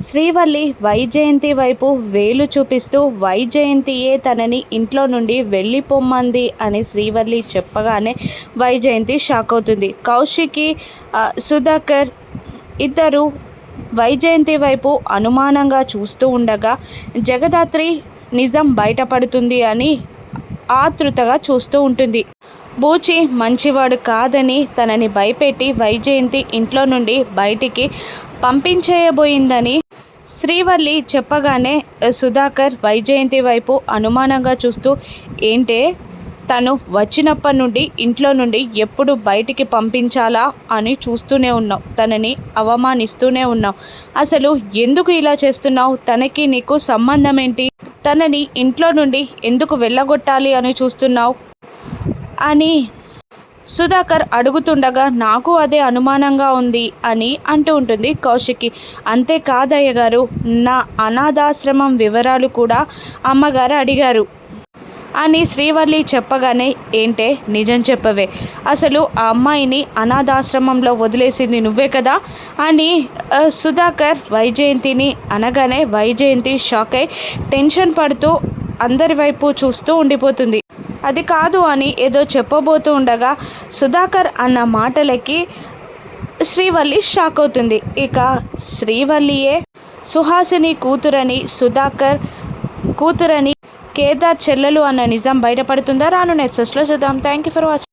శ్రీవల్లి వైజయంతి వైపు వేలు చూపిస్తూ వైజయంతియే తనని ఇంట్లో నుండి వెళ్ళిపోమ్మంది అని శ్రీవల్లి చెప్పగానే వైజయంతి షాక్ అవుతుంది. కౌశికి సుధాకర్ ఇద్దరు వైజయంతి వైపు అనుమానంగా చూస్తూ ఉండగా జగదాత్రి నిజం బయటపడుతుంది అని ఆతృతగా చూస్తూ ఉంటుంది. బూచి మంచివాడు కాదని తనని భయపెట్టి వైజయంతి ఇంట్లో నుండి బయటికి పంపించేయబోయిందని శ్రీవల్లి చెప్పగానే సుధాకర్ వైజయంతి వైపు అనుమానంగా చూస్తూ ఏంటే? తను వచ్చినప్పటి నుండి ఇంట్లో నుండి ఎప్పుడు బయటికి పంపించాలా అని చూస్తూనే ఉన్నావు. తనని అవమానిస్తూనే ఉన్నావు. అసలు ఎందుకు ఇలా చేస్తున్నావు? తనకి నీకు సంబంధం ఏంటి? తనని ఇంట్లో నుండి ఎందుకు వెళ్ళగొట్టాలి అని చూస్తున్నావు? అని సుధాకర్ అడుగుతుండగా నాకు అదే అనుమానంగా ఉంది అని అంటూ ఉంటుంది కౌశికి అంతేకాదయ్య గారు నా అనాథాశ్రమం వివరాలు కూడా అమ్మగారు అడిగారు అని శ్రీవల్లి చెప్పగానే ఏంటే నిజం చెప్పవే. అసలు ఆ అమ్మాయిని అనాథాశ్రమంలో వదిలేసింది నువ్వే కదా అని సుధాకర్ వైజయంతిని అనగానే వైజయంతి షాక్ అయి టెన్షన్ పడుతూ అందరి వైపు చూస్తూ ఉండిపోతుంది. అది కాదు అని ఏదో చెప్పబోతూ ఉండగా సుధాకర్ అన్న మాటలకి శ్రీవల్లి షాక్ అవుతుంది. ఇక శ్రీవల్లియే సుహాసిని కూతురని సుధాకర్ కూతురని కేదార్ చెల్లెలు అన్న నిజం బయటపడుతుందా? రాను నెక్స్ట్లో చూద్దాం. Thank you for watching